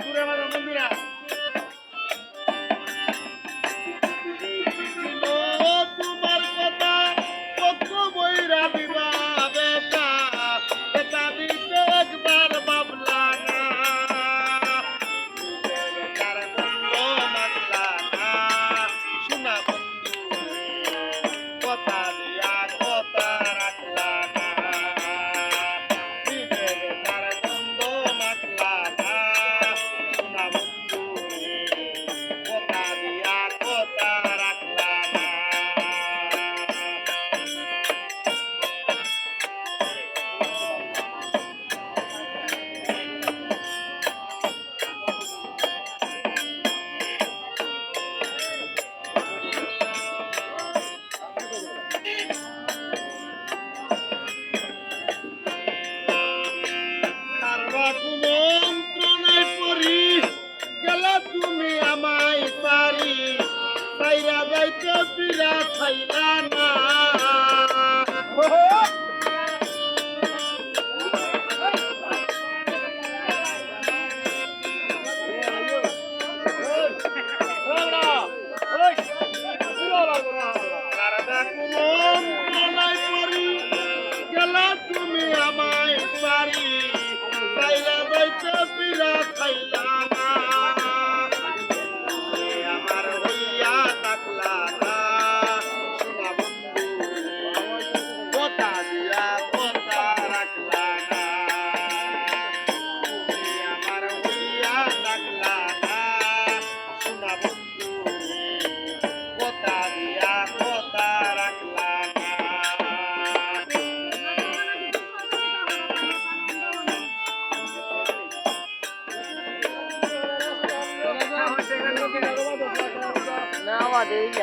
cura, mira. কুমন্ত্রণায় পড়ি গেলা তুমি আমায় পারি। তাইরা যাইতে পিরা খাইলা না। ನವದೆಯ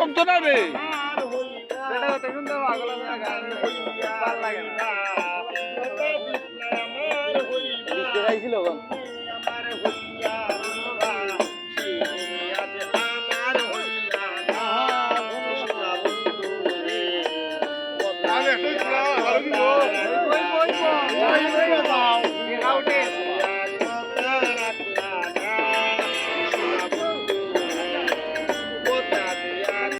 হতো না রে Out there.